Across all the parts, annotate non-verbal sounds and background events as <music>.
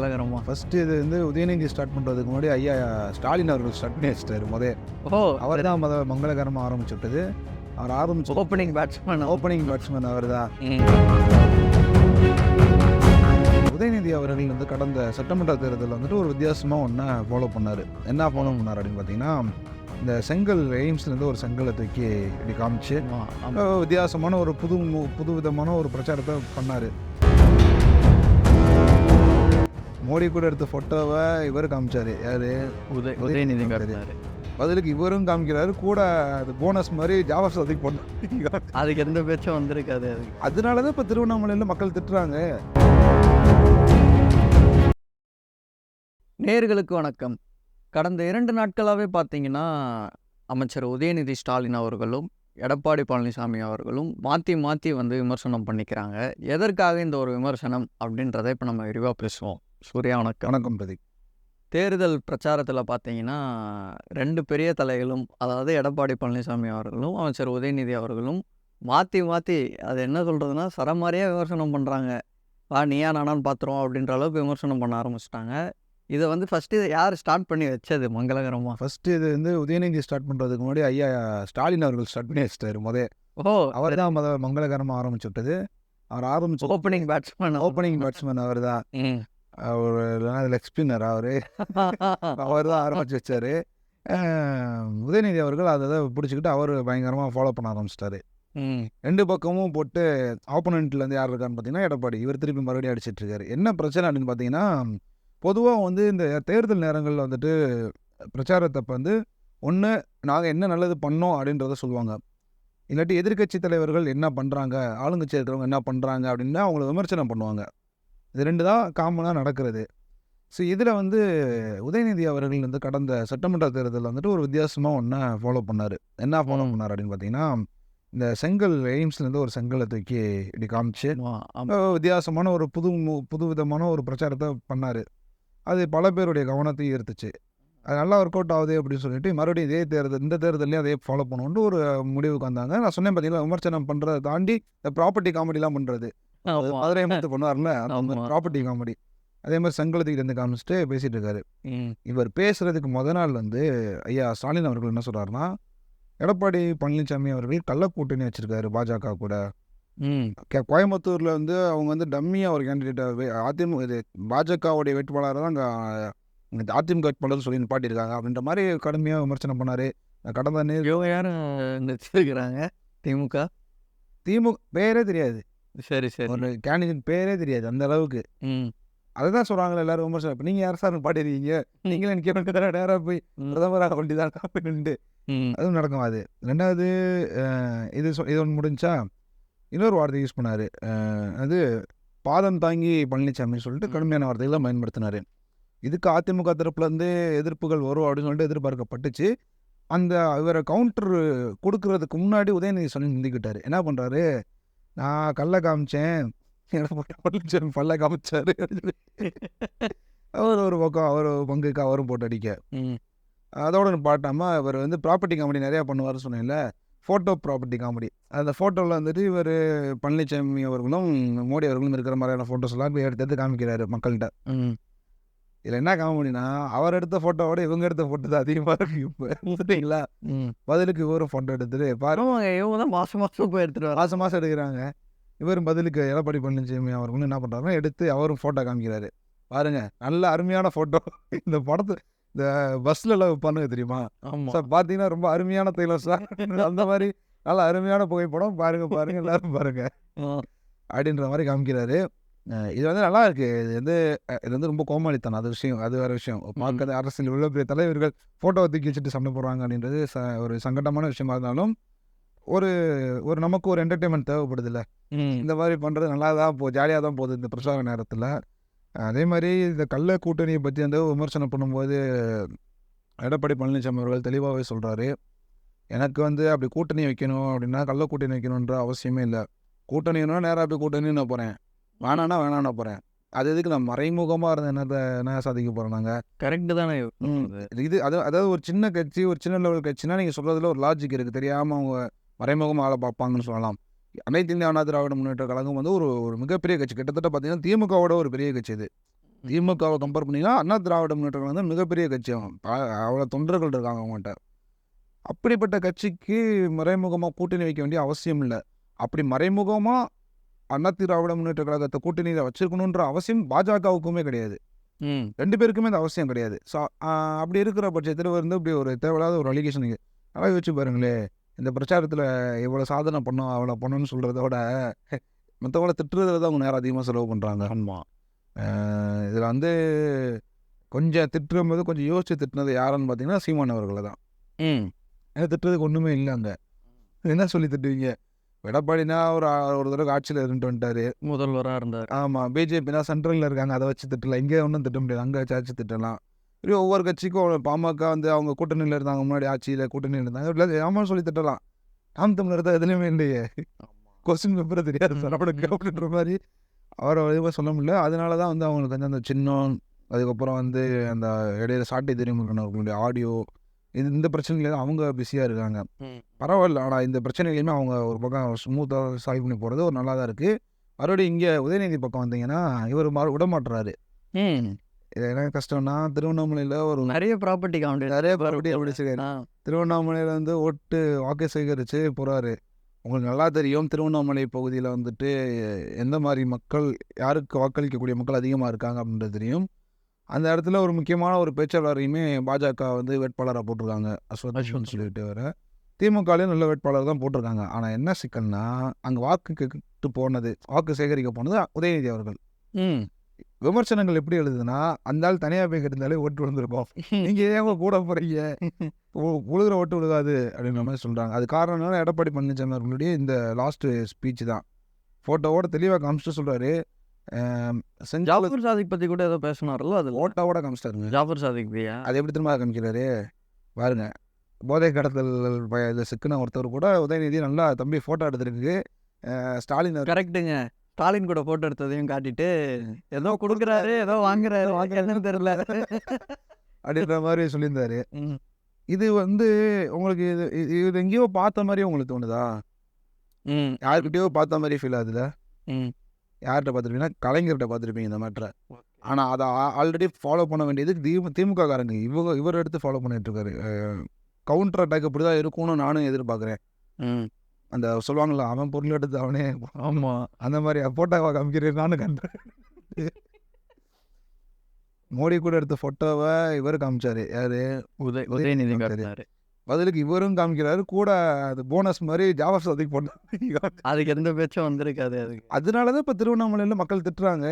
கலகரமா. First இது வந்து Udhayanidhi start பண்ணுறதுக்கு முன்னாடி ஐயா ஸ்டாலின் அவர்கள் ஸ்டார்ட் பண்ணி வச்சிட்டாரு முதல் ஓ அவர் தான் முத மங்களகரமாக ஆரம்பிச்சு விட்டது அவர் ஆரம்பிச்சு ஓப்பனிங் பேட்ஸ்மேன் ஓப்பனிங் பேட்ஸ்மேன் அவர் தான். உதயநிதி அவர்கள் வந்து கடந்த சட்டமன்ற தேர்தலில் வந்துட்டு ஒரு வித்தியாசமாக ஒன்று ஃபாலோ பண்ணார். என்ன ஃபாலோ பண்ணார் அப்படின்னு பார்த்தீங்கன்னா இந்த செங்கல் எய்ம்ஸ்லேருந்து ஒரு செங்கலை தூக்கி இப்படி காமிச்சு வித்தியாசமான ஒரு புது புது விதமான ஒரு பிரச்சாரத்தை பண்ணார். மோடி கூட எடுத்த ஃபோட்டோவை இவர் காமிச்சாரு. யாரு? உதய உதயநிதி. காட்டுறாரு பதிலுக்கு இவரும் காமிக்கிறாரு கூட அது போனஸ் மாதிரி ஜாவா சதிக்கு போட்டு அதுக்கு எந்த பேச்சும் வந்திருக்காது அது. அதனால தான் இப்போ திருவண்ணாமலையில் மக்கள் திட்டுறாங்க. நேர்களுக்கு வணக்கம். கடந்த இரண்டு நாட்களாகவே பார்த்தீங்கன்னா அமைச்சர் உதயநிதி ஸ்டாலின் அவர்களும் எடப்பாடி பழனிசாமி அவர்களும் மாற்றி மாற்றி வந்து விமர்சனம் பண்ணிக்கிறாங்க. எதற்காக இந்த ஒரு விமர்சனம் அப்படின்றத இப்போ நம்ம விரிவாக பேசுவோம். சூர்யா வணக்கம் வணக்கம் பிரதீப் தேர்தல் பிரச்சாரத்தில் பார்த்தீங்கன்னா ரெண்டு பெரிய தலைகளும் அதாவது எடப்பாடி பழனிசாமி அவர்களும் அமைச்சர் உதயநிதி அவர்களும் மாற்றி மாற்றி அது என்ன சொல்கிறதுனா சரமாரியாக விமர்சனம் பண்ணுறாங்க வா நீயா நானான்னு பார்த்துருவோம் அப்படின்ற அளவுக்கு விமர்சனம் பண்ண ஆரம்பிச்சிட்டாங்க. இதை வந்து ஃபஸ்ட்டு இதை யார் ஸ்டார்ட் பண்ணி வச்சது மங்களகரமாக ஃபர்ஸ்ட் இது வந்து உதயநிதி ஸ்டார்ட் பண்ணுறதுக்கு முன்னாடி ஐயா ஸ்டாலின் அவர்கள் ஸ்டார்ட் பண்ணி வச்சிட்டாரு முதல். ஓ அவர் தான் முத மங்களகரமாக ஆரம்பிச்சு விட்டது. அவர் ஆரம்பிச்சு ஓப்பனிங் பேட்ஸ்மேன் ஓப்பனிங் பேட்ஸ்மேன் அவர் தான். அவர் இல்லைன்னா லெக் ஸ்பின்னர் அவர் அவர் தான் ஆரம்பிச்சு வச்சாரு உதயநிதி அவர்கள் அதை பிடிச்சிக்கிட்டு அவர் பயங்கரமாக ஃபாலோ பண்ண ஆரம்பிச்சிட்டாரு ரெண்டு பக்கமும் போட்டு ஆப்போனண்ட்ல இருந்து யார் இருக்கான்னு பார்த்தீங்கன்னா எடப்பாடி இவர் திருப்பி மறுபடியும் அடிச்சிட்டு இருக்காரு என்ன பிரச்சனை அப்படின்னு பார்த்தீங்கன்னா பொதுவாக வந்து இந்த தேர்தல் நேரங்களில் வந்துட்டு பிரச்சாரத்தப்ப வந்து ஒன்று நாங்கள் என்ன நல்லது பண்ணோம் அப்படின்றத சொல்லுவாங்க இல்லாட்டி எதிர்க்கட்சி தலைவர்கள் என்ன பண்ணுறாங்க ஆளுங்கட்சி இருக்கிறவங்க என்ன பண்ணுறாங்க அப்படின்னு அவங்கள விமர்சனம் பண்ணுவாங்க இது ரெண்டு தான் காமனாக நடக்கிறது. ஸோ இதில் வந்து உதயநிதி அவர்கள் வந்து கடந்த சட்டமன்ற தேர்தலில் வந்துட்டு ஒரு வித்தியாசமாக ஒன்று ஃபாலோ பண்ணார். என்ன ஃபாலோ. பண்ணார் அப்படின்னு பார்த்தீங்கன்னா இந்த செங்கல் எய்ம்ஸ்லேருந்து ஒரு செங்கலை தூக்கி இப்படி காமிச்சு வித்தியாசமான ஒரு புது மு- புது விதமான ஒரு பிரச்சாரத்தை பண்ணார். அது பல பேருடைய கவனத்தையும் ஈர்த்துச்சு. அது நல்லா ஒர்க் அவுட் ஆகுது அப்படின்னு சொல்லிட்டு மறுபடியும் இதே தேர்தல் இந்த தேர்தலையும் அதே ஃபாலோ பண்ணணுன்ட்டு ஒரு முடிவுக்கு வந்தாங்க. நான் சொன்னேன் பார்த்தீங்களா விமர்சனம் பண்ணுறதை தாண்டி இந்த ப்ராப்பர்ட்டி காமெடிலாம் பண்ணுறது மதுரை மத்து பண்ணுவார்ல அந்த. ப்ராப்பர்ட்டி காமெடி அதே மாதிரி செங்கலத்துக்கிட்ட இருந்து காமிச்சிட்டு பேசிட்டு இருக்காரு இவர் பேசுறதுக்கு முத நாள் வந்து ஐயா ஸ்டாலின் அவர்கள் என்ன சொல்றாருன்னா எடப்பாடி பழனிசாமி அவர்கள் கள்ள கூட்டணி வச்சிருக்காரு பாஜக கூட. கோயம்புத்தூர்ல வந்து அவங்க வந்து டம்மியா ஒரு கேண்டிடேட் அதிமுக இது பாஜகவுடைய வேட்பாளரை தான் அங்கே அதிமுக வேட்பாளர் சொல்லி நிப்பாட்டியிருக்காங்க. அப்படின்ற மாதிரி கடுமையாக விமர்சனம் பண்ணாரு. கடந்த நே இவங்க யாரும் நிறுத்திருக்கிறாங்க திமுக? திமுக பேரே தெரியாது. சரி சரி. ஒரு கேண்டிடேட் பேரே தெரியாது அந்த அளவுக்கு. ம். அதை தான் சொல்கிறாங்களே எல்லாரும் விமர்சனம். இப்போ நீங்கள் யார் சார் நிப்பாட்டிருக்கீங்க நீங்களே நிற்க நேராக போய் ம். பிரதமராக வேண்டியதான் அப்படின்னு அதுவும் நடக்கும் அது. ரெண்டாவது இது இது ஒன்று முடிஞ்சா இன்னொரு வார்த்தை யூஸ் பண்ணார். அது பாதம் தாங்கி பழனிசாமி சொல்லிட்டு. கடுமையான வார்த்தைகளை பயன்படுத்தினார். இதுக்கு அதிமுக தரப்புலேருந்து எதிர்ப்புகள் வரும் அப்படின்னு சொல்லிட்டு எதிர்பார்க்கப்பட்டுச்சு. அந்த இவரை கவுண்டர் கொடுக்கறதுக்கு முன்னாடி உதயநிதி சொல்லி நிந்திக்கிட்டாரு. என்ன பண்ணுறாரு நான் கல்லை காமிச்சேன். எடப்பாடி பழனிசாமி பல்ல காமிச்சாரு. அவர் ஒரு பக்கம் அவர் பங்குக்கு அவரும் போட்டு அடிக்க. அதோட பாட்டாமல் இவர் வந்து ப்ராப்பர்ட்டி காமெடி நிறையா பண்ணுவார் சொன்னேன்ல. ஃபோட்டோ ப்ராப்பர்ட்டி காமெடி அந்த ஃபோட்டோவில் வந்துட்டு இவர் பழனிசாமி அவர்களும் மோடி அவர்களும் இருக்கிற மாதிரியான ஃபோட்டோஸ் எல்லாம் போய் எடுத்து எடுத்து காமிக்கிறாரு மக்கள்கிட்ட. ம். இதில் என்ன காமெடினா அவர் எடுத்த ஃபோட்டோவோட இவங்க எடுத்த ஃபோட்டோ தான் அதிகமாக இருக்கு இப்போ. ம். பதிலுக்கு இவரும் ஃபோட்டோ எடுத்துட்டு பாரு. இவங்க தான் மாசம் மாசம் போய் எடுத்துட்டு மாதம் மாதம் எடுக்கிறாங்க. இவரும் பதிலுக்கு எடப்பாடி பழனிசாமி அவர்களும் என்ன பண்ணுறாருன்னா எடுத்து அவரும் ஃபோட்டோ காமிக்கிறாரு. பாருங்க நல்ல அருமையான ஃபோட்டோ இந்த படத்து இந்த பஸ்ல எல்லாம் பண்ணுங்க தெரியுமா? சார் பார்த்தீங்கன்னா ரொம்ப அருமையான தைலம் சார். அந்த மாதிரி நல்ல அருமையான புகைப்படம். பாருங்க பாருங்க எல்லாரும் பாருங்க. அப்படின்ற மாதிரி காமிக்கிறாரு. இது வந்து நல்லா இருக்கு. இது வந்து இது வந்து ரொம்ப கோமாளித்தனம். அது விஷயம் அது வேற விஷயம். பார்க்கறது அரசியல் இவ்வளோ பெரிய தலைவர்கள் ஃபோட்டோ தூக்கி வச்சுட்டு சண்டை போடுறாங்க அப்படின்றது ச ஒரு சங்கடமான விஷயமா இருந்தாலும் ஒரு ஒரு நமக்கு ஒரு என்டர்டைன்மெண்ட் தேவைப்படுதுல்ல. இந்த மாதிரி பண்ணுறது நல்லா தான் போ ஜாலியாக தான் போகுது இந்த பிரச்சார நேரத்தில். அதே மாதிரி இந்த கள்ள கூட்டணியை பற்றி வந்து விமர்சனம் பண்ணும்போது எடப்பாடி பழனிசாமி அவர்கள் தெளிவாகவே சொல்கிறாரு எனக்கு வந்து அப்படி கூட்டணி வைக்கணும் அப்படின்னா கள்ள கூட்டணி வைக்கணுன்ற அவசியமே இல்லை. கூட்டணினா நேராக போய் கூட்டணி நான் போகிறேன் வேணான்னா வேணான்னா போகிறேன் அது எதுக்கு நான் மறைமுகமாக இருந்த என்னத்தை என்ன சாதிக்க போகிறோம் நாங்கள் கரெக்ட் தானே. இது அது அதாவது ஒரு சின்ன கட்சி ஒரு சின்ன லெவல் கட்சினா நீங்கள் சொல்கிறதுல ஒரு லாஜிக் இருக்குது தெரியாமல் அவங்க மறைமுகமாக ஆளை பார்ப்பாங்கன்னு சொல்லலாம். அனைத்து இந்திய அண்ணா திராவிட முன்னேற்ற கழகம் வந்து ஒரு ஒரு மிகப்பெரிய கட்சி. கிட்டத்தட்ட பார்த்தீங்கன்னா திமுகவோட ஒரு பெரிய கட்சி இது. திமுகவை கம்பேர் பண்ணிங்கன்னா அண்ணா திராவிட முன்னேற்ற கழகம் வந்து மிகப்பெரிய கட்சி. அவன் அவ்வளோ தொண்டர்கள் இருக்காங்க அவங்ககிட்ட. அப்படிப்பட்ட கட்சிக்கு மறைமுகமாக கூட்டணி வைக்க வேண்டிய அவசியம் இல்லை. அப்படி மறைமுகமாக அண்ணா திராவிட முன்னேற்ற கழகத்தை கூட்டணியில் வச்சிருக்கணுன்ற அவசியம் பாஜகவுக்குமே கிடையாது. ம். ரெண்டு பேருக்குமே அந்த அவசியம் கிடையாது. ஸோ அப்படி இருக்கிற பட்சத்தில் வந்து இப்படி ஒரு தேவையில்லாத ஒரு அலிகேஷன் நல்லா யோசிச்சு பாருங்களே இந்த பிரச்சாரத்தில் இவ்வளோ சாதனை பண்ணோம் அவ்வளோ பண்ணோன்னு சொல்கிறத விட மற்றவங்கள திட்டுறதுல தான் அவங்க நேரம் அதிகமாக செலவு பண்ணுறாங்க ஆமாம் இதில் வந்து கொஞ்சம் திட்டுறும் போது கொஞ்சம் யோசிச்சு திட்டினது யாருன்னு பார்த்தீங்கன்னா சீமான் அவர்களை தான் ம். ஏன்னா திட்டுறதுக்கு ஒன்றுமே இல்லை அங்கே. என்ன சொல்லி திட்டுவீங்க? எடப்பாடினா ஒரு ஒரு தடவை ஆட்சியில் இருந்துட்டு வந்துட்டாரு. முதல்வராக இருந்தார். ஆமாம் பிஜேபினா சென்ட்ரலில் இருக்காங்க. அதை வச்சு திட்டலாம் இங்கே ஒன்றும் திட்ட முடியாது. அங்கே வச்சு திட்டலாம். இப்படி ஒவ்வொரு கட்சிக்கும் பாமக வந்து அவங்க கூட்டணியில் இருந்தாங்க. முன்னாடி ஆட்சியில் கூட்டணியில் இருந்தாங்க. இல்லை ஆமாம் சொல்லி திட்டலாம். நாம் தமிழர் தான் எதுலையுமே இல்லையே. கொஸ்டின் பேப்பரை தெரியாது. சரவணுக்கு அப்படின்ற மாதிரி அவரை எதுவுமே சொல்ல முடியல. அதனால தான் வந்து அவங்களுக்கு வந்து அந்த சின்னம் அதுக்கப்புறம் வந்து அந்த இடையில சாட்டை தெரியும் அவர்களுடைய ஆடியோ இது இந்த பிரச்சனையில அவங்க பிஸியாக இருக்காங்க. பரவாயில்ல. ஆனால் இந்த பிரச்சனைகளையுமே அவங்க ஒரு பக்கம் ஸ்மூத்தாக சால்வ் பண்ணி போகிறது ஒரு நல்லா தான் இருக்குது மறுபடியும் இங்கே உதயநிதி பக்கம் வந்தீங்கன்னா இவர் மாற விட மாட்டுறாரு இது என்ன கஷ்டம்னா திருவண்ணாமலையில் ஒரு நிறைய ப்ராப்பர்ட்டி காமெடி நிறைய property அப்படி வச்சிருக்காரு. திருவண்ணாமலையில் வந்து ஓட்டு வாக்கு சேகரித்து போகிறாரு உங்களுக்கு நல்லா தெரியும் திருவண்ணாமலை பகுதியில் வந்துட்டு எந்த மாதிரி மக்கள் யாருக்கு வாக்களிக்கக்கூடிய மக்கள் அதிகமாக இருக்காங்க அப்படின்றது தெரியும். அந்த இடத்துல ஒரு முக்கியமான ஒரு பேச்சாளரையுமே பாஜக வந்து வேட்பாளராக போட்டிருக்காங்க. அஸ்வத் அஸ்வத். சொல்லிட்டு வர திமுகலையும் நல்ல வேட்பாளர் தான் போட்டிருக்காங்க. ஆனால் என்ன சிக்கல்னா அங்கே வாக்கு கேட்டு போனது வாக்கு சேகரிக்க போனது உதயநிதி அவர்கள். ம். விமர்சனங்கள் எப்படி எழுதுனா அந்த ஆள் தனியாக போய் கேட்டிருந்தாலே ஓட்டு விழுந்திருக்கும். <laughs> நீங்கள் ஏன் கூட போகிறீங்க உழுகிற ஓட்டு விழுகாது அப்படின்ற மாதிரி சொல்கிறாங்க அது காரணம் எடப்பாடி பழனிசாமி அவர்களுடைய இந்த லாஸ்ட் ஸ்பீச் தான். ஃபோட்டோவோட தெளிவாக காமிச்சிட்டு சொல்கிறாரு ஜாஃபர் சாதிக் பற்றி கூட ஏதோ பேசினார்ல அது ஓட்டாவோட காமிச்சிட்டாருங்க ஜாஃபர் சாதிக் அது எப்படி திரும்ப காமிக்கிறாரு? பாருங்க. போதை கடத்தல் இதுல சிக்கின ஒருத்தர் கூட உதயநிதி நல்லா தம்பி ஃபோட்டோ எடுத்திருக்கு. ஸ்டாலின் கரெக்டுங்க ஸ்டாலின் கூட போட்டோ எடுத்ததையும் காட்டிட்டு ஏதோ கொடுக்குறாரு ஏதோ வாங்குறாரு என்னன்னு தெரியல. அப்படின்ற மாதிரி சொல்லியிருந்தாரு. ம். இது வந்து உங்களுக்கு இது இது- இது எங்கேயோ பார்த்த மாதிரி உங்களுக்கு தோணுதா? ம். யாருக்கிட்டயோ பார்த்த மாதிரி ஃபீல் ஆகுதுல? ம். யார்கிட்ட பார்த்துருப்பீங்கன்னா கலைஞர்கிட்ட பார்த்துருப்பீங்க இந்த மேட்ரை ஆனால் அதை ஆல்ரெடி ஃபாலோ பண்ண வேண்டியது திமு திமுக காரங்க இவங்க இவர் எடுத்து ஃபாலோ பண்ணிட்டு இருக்காரு கவுண்டர் அட்டாக் இப்படி தான் இருக்கும்னு நானும் எதிர்பார்க்குறேன். ம். அந்த சொல்லுவாங்கள்ல அவன் பொருள் எடுத்து அவனே ஆமாம் அந்த மாதிரி ஃபோட்டோவை காமிக்கிறேன் நானும் கண்டேன் மோடி கூட எடுத்த ஃபோட்டோவை இவர் காமிச்சாரு. யாரு? உதய உதயநிதி பதிலுக்கு இவரும் காமிக்கிறாரு கூட அது போனஸ் மாதிரி ஜாவா சதிக்கு போட்டு அதுக்கு எந்த பேச்சும் வந்திருக்காது அதுக்கு. அதனால தான் இப்போ திருவண்ணாமலையில் மக்கள் திட்டுறாங்க.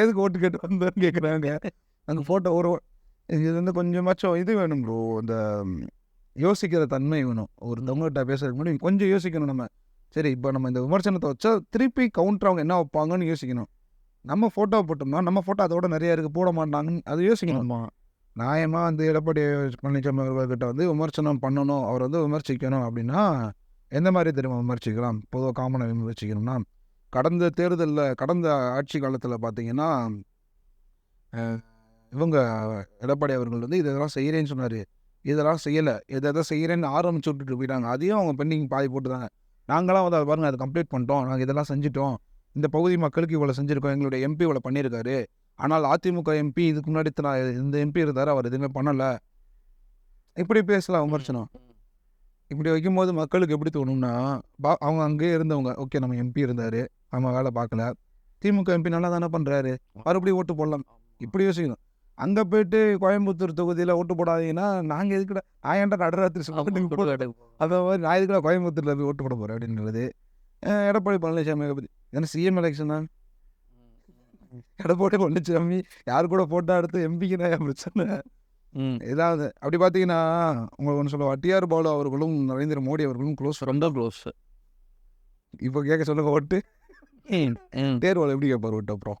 எதுக்கு ஓட்டு கேட்டு வந்தேன்னு கேட்குறாங்க அந்த ஃபோட்டோ ஒரு இது வந்து கொஞ்சமாச்சும் இது வேணும் ப்ரோ இந்த யோசிக்கிற தன்மை வேணும். ஒருத்தவங்ககிட்ட பேசுறதுக்கு முன்னாடி கொஞ்சம் யோசிக்கணும் நம்ம. சரி இப்போ நம்ம இந்த விமர்சனத்தை வச்சா திருப்பி கவுண்டர் அவங்க என்ன வைப்பாங்கன்னு யோசிக்கணும். நம்ம ஃபோட்டோ போட்டோம்னா நம்ம ஃபோட்டோ அதோட நிறைய இருக்குது போட மாட்டாங்கன்னு அது யோசிக்கணும். நியாயமாக வந்து எடப்பாடி பழனிசாமி அவர்கள்கிட்ட வந்து விமர்சனம் பண்ணணும் அவர் வந்து விமர்சிக்கணும் அப்படின்னா எந்த மாதிரி தெரியுமா விமர்சிக்கலாம்? பொதுவாக காமனாக விமர்சிக்கணும்னா கடந்த தேர்தலில் கடந்த ஆட்சி காலத்தில் பார்த்தீங்கன்னா இவங்க எடப்பாடி அவர்கள் வந்து இதெல்லாம் செய்கிறேன்னு சொன்னார். இதெல்லாம் செய்யலை. எதை எதை செய்கிறேன்னு ஆரம்பிச்சு விட்டுட்டு போயிட்டாங்க. அதையும் அவங்க பெண்டிங் பாதி போட்டுதாங்க நாங்களாம் வந்து அதை பாருங்கள் அதை கம்ப்ளீட் பண்ணிட்டோம். நாங்கள் இதெல்லாம் செஞ்சுட்டோம். இந்த பகுதி மக்களுக்கு இவ்வளோ செஞ்சுருக்கோம். எங்களுடைய எம்பி இவ்வளோ பண்ணியிருக்காரு. ஆனால் அதிமுக எம்பி இதுக்கு முன்னாடி இத்தனை இந்த எம்பி இருந்தார் அவர் எதுவுமே பண்ணலை. இப்படி பேசலாம் விமர்சனம். இப்படி வைக்கும்போது மக்களுக்கு எப்படி தோணும்னா பா அவங்க அங்கேயே இருந்தவங்க ஓகே நம்ம எம்பி இருந்தார் நம்ம வேலை பார்க்கல. திமுக எம்பி நல்லா தானே பண்ணுறாரு மறுபடியும் ஓட்டு போடலாம். இப்படி யோசிக்கணும். அங்கே போயிட்டு கோயம்புத்தூர் தொகுதியில் ஓட்டு போடாதீங்கன்னா நாங்கள் எதுக்குடா நான் ஏன்டா நடுராத்திரி போடுறேன் அந்த மாதிரி நான் இதுக்குள்ள கோயம்புத்தூரில் போய் ஓட்டு போட போகிறேன் அப்படின்றது எடப்பாடி பழனிசாமி பற்றி ஏன்னா சிஎம் எலெக்ஷன்? தான் எடப்பாடி பழனிசாமி யார் கூட போட்டோ எடுத்து எம்பிக்கு தான் பிரச்சனை? ம். ஏதாவது அப்படி பார்த்தீங்கன்னா உங்களுக்கு ஒன்று சொல்லுவோம் டிஆர் பாலு அவர்களும் நரேந்திர மோடி அவர்களும் க்ளோஸ் ரொம்ப க்ளோஸ் இப்போ கேட்க சொல்லுங்க ஓட்டு. ம் தேர்வால் எப்படி கேட்பார் ஓட்டு அப்புறம்?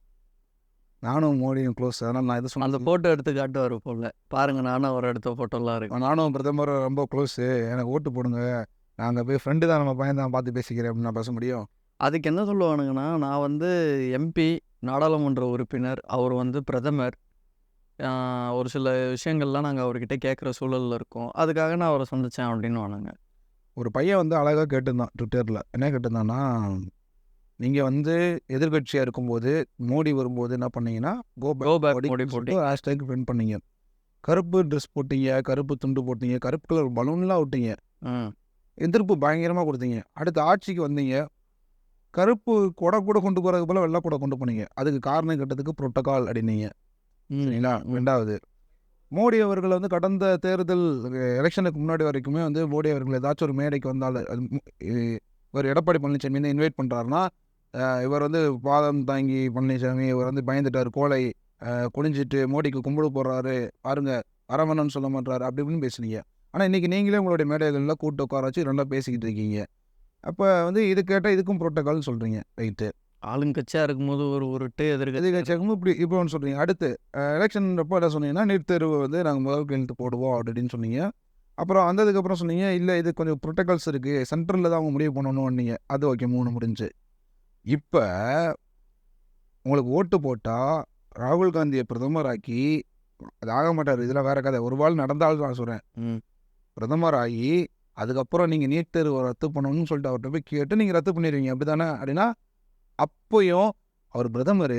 நானும் மோடியும் க்ளோஸ் அதனால் நான் எது அந்த சொன்ன ஃபோட்டோ எடுத்து காட்டுவார் போல. பாருங்க நானும் அவர் எடுத்த ஃபோட்டோலாம் இருக்கு. நானும் பிரதமர் ரொம்ப க்ளோஸு எனக்கு ஓட்டு போடுங்க. நாங்கள் போய் ஃப்ரெண்டு தான். நம்ம பையன் தான் பார்த்து பேசிக்கிறேன் அப்படின்னு நான் பேச முடியும்? அதுக்கு என்ன சொல்லுவானுங்கன்னா நான் வந்து எம்பி நாடாளுமன்ற உறுப்பினர் அவர் வந்து பிரதமர். ஒரு சில விஷயங்கள்லாம் நாங்கள் அவர்கிட்ட கேட்குற சூழலில் இருக்கோம். அதுக்காக நான் அவரை சந்தித்தேன் அப்படின்னு வானுங்க. ஒரு பையன் வந்து அழகாக கேட்டிருந்தான் ட்விட்டரில். என்ன கேட்டிருந்தான்னா நீங்கள் வந்து எதிர்கட்சியாக இருக்கும்போது மோடி வரும்போது என்ன பண்ணீங்கன்னா கோ கோ பேக் மோடி போட்டி. ஹேஷ்டேக் பிரிண்ட் பண்ணீங்க. கருப்பு ட்ரெஸ் போட்டீங்க கருப்பு துண்டு போட்டீங்க கருப்பு கலர் பலூன்லாம் விட்டீங்க. எதிர்ப்பு பயங்கரமாக கொடுத்தீங்க. அடுத்து ஆட்சிக்கு வந்தீங்க கருப்பு கொடை கூட கொண்டு போகிறதுக்கு போல வெள்ளை கூட கொண்டு போனீங்க. அதுக்கு காரணம் கட்டத்துக்கு புரோட்டோகால் அப்படின்னீங்க ம். சரிங்களா. ரெண்டாவது மோடி அவர்கள் வந்து கடந்த தேர்தல் எலெக்ஷனுக்கு முன்னாடி வரைக்குமே வந்து மோடி அவர்கள் ஏதாச்சும் ஒரு மேடைக்கு வந்தால் இவர் எடப்பாடி பழனிசாமி வந்து இன்வைட் பண்ணுறாருன்னா இவர் வந்து பாதம் தாங்கி பழனிசாமி இவர் வந்து பயந்துட்டார் கோலை குனிஞ்சிட்டு மோடிக்கு கும்பிடு போடுறாரு பாருங்க அரவணன் சொல்ல மாட்டாரு அப்படி இப்படின்னு பேசுனீங்க. ஆனால் இன்னைக்கு நீங்களே உங்களுடைய மேடைகளில் கூட்டு உட்கார வச்சு நல்லா பேசிக்கிட்டு இருக்கீங்க. அப்போ வந்து இது கேட்டால் இதுக்கும் புரோட்டோகால்னு சொல்கிறீங்க ரைட்டு ஆளுங்கட்சியா இருக்கும்போது ஒரு உருட்டு எதிர்கட்சி எதிர்கட்சியாகவும் இப்படி இப்போ ஒன்று சொல்கிறீங்க அடுத்து எலெக்ஷன் அப்போ என்ன சொன்னீங்கன்னா நீட் தேர்வு வந்து நாங்கள் முதல் கையெழுத்து போடுவோம் அப்படின்னு சொன்னீங்க. அப்புறம் வந்ததுக்கப்புறம் சொன்னீங்க இல்லை இது கொஞ்சம் ப்ரொட்டோகால்ஸ் இருக்குது சென்ட்ரலில் தான் அவங்க முடிவு பண்ணணும்னீங்க. அது ஓகே மூணு முடிஞ்சு. இப்போ உங்களுக்கு ஓட்டு போட்டால் ராகுல் காந்தியை பிரதமராக்கி அது ஆக மாட்டார். இதெல்லாம் வேற கதை. ஒரு வாழ் நடந்தாலும் நான் சொல்கிறேன் பிரதமர் ஆகி அதுக்கப்புறம் நீங்கள் நீட் தேர்வை ரத்து பண்ணணும்னு சொல்லிட்டு அவர்கிட்ட போய் கேட்டு நீங்கள் ரத்து பண்ணிடுவீங்க. அப்படி தானே அப்படின்னா அப்போயும் அவர் பிரதமர்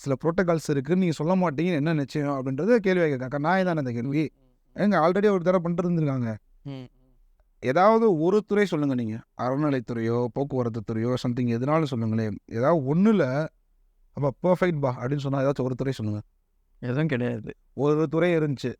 சில ப்ரோட்டோகால்ஸ் இருக்குன்னு நீங்கள் சொல்ல மாட்டீங்க என்ன நிச்சயம்? அப்படின்றது கேள்வி கேட்க நான் தானே அந்த கேள்வி. ஏங்க ஆல்ரெடி ஒரு தடவை பண்ணிட்டு இருந்திருக்காங்க. ஏதாவது ஒரு துறை சொல்லுங்கள் நீங்கள் அறநிலைத்துறையோ போக்குவரத்து துறையோ சம்திங் எதுனாலும் சொல்லுங்களேன். ஏதாவது ஒன்றில் அப்போ பர்ஃபெக்ட் பா அப்படின்னு சொன்னால் ஏதாச்சும் ஒரு துறை சொல்லுங்கள் எதுவும் கிடையாது. ஒரு துறை இருந்துச்சு.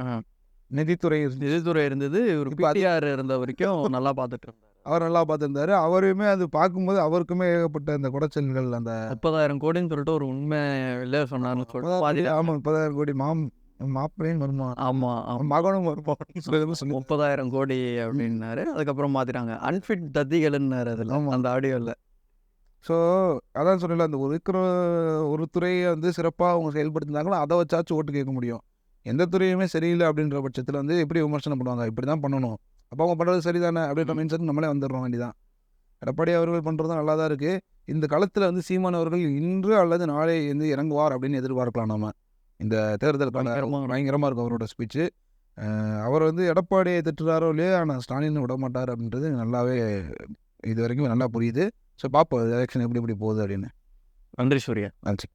ஆ. நிதித்துறை நிதித்துறை இருந்தது. அது- பிடிஆர் இருந்த வரைக்கும் நல்லா பார்த்துட்டு இருந்தாரு. அவர் நல்லா பார்த்துருந்தாரு. அவரையுமே அது பார்க்கும்போது அவருக்குமே ஏகப்பட்ட அந்த குடைச்சல்கள் அந்த முப்பதாயிரம் கோடின்னு சொல்லிட்டு ஒரு உண்மை இல்லை சொன்னார்னு சொல்லிட்டு ஆமாம் முப்பதாயிரம் கோடி மாம் மாப்பிள்ளையும் வருமா? ஆமா ஆமா. மகனும் சொல்லி முப்பதாயிரம் கோடி அப்படின்னாரு. அதுக்கப்புறம் மாத்திட்டாங்க. அன்ஃபிட் தத்திகள்னாரு அதில். அந்த ஆடியோவில் ஸோ அதான் சொல்லல அந்த ஒரு இருக்கிற ஒரு துறையை வந்து சிறப்பாக அவங்க செயல்படுத்தினாங்களோ அதை வச்சாச்சும் ஓட்டு கேட்க முடியும். எந்த துறையுமே சரியில்லை அப்படின்ற பட்சத்தில் வந்து எப்படி விமர்சனம் பண்ணுவாங்க? இப்படி தான் பண்ணணும். அப்போ அவங்க பண்ணுறது சரிதானே? அப்படின்ற மைண்ட் செட் நம்மளே வந்துடுறோம் வேண்டிதான். எடப்பாடி அவர்கள் பண்ணுறதும் நல்லா தான் இருக்குது இந்த காலத்தில் வந்து சீமான் அவர்கள் இன்று அல்லது நாளை வந்து இறங்குவார் அப்படின்னு எதிர்பார்க்கலாம் நாம. இந்த இருக்கும். பயங்கரமாக இருக்கும் அவரோட ஸ்பீச்சு அவர் வந்து எடப்பாடியை திட்டுறாரோ இல்லையோ ஆனால் ஸ்டாலின் விட மாட்டார் அப்படின்றது நல்லாவே இது வரைக்கும் நல்லா புரியுது. ஸோ பார்ப்போம் எலெக்ஷன் எப்படி எப்படி போகுது அப்படின்னு. நன்றி சூர்யா. நன்றி.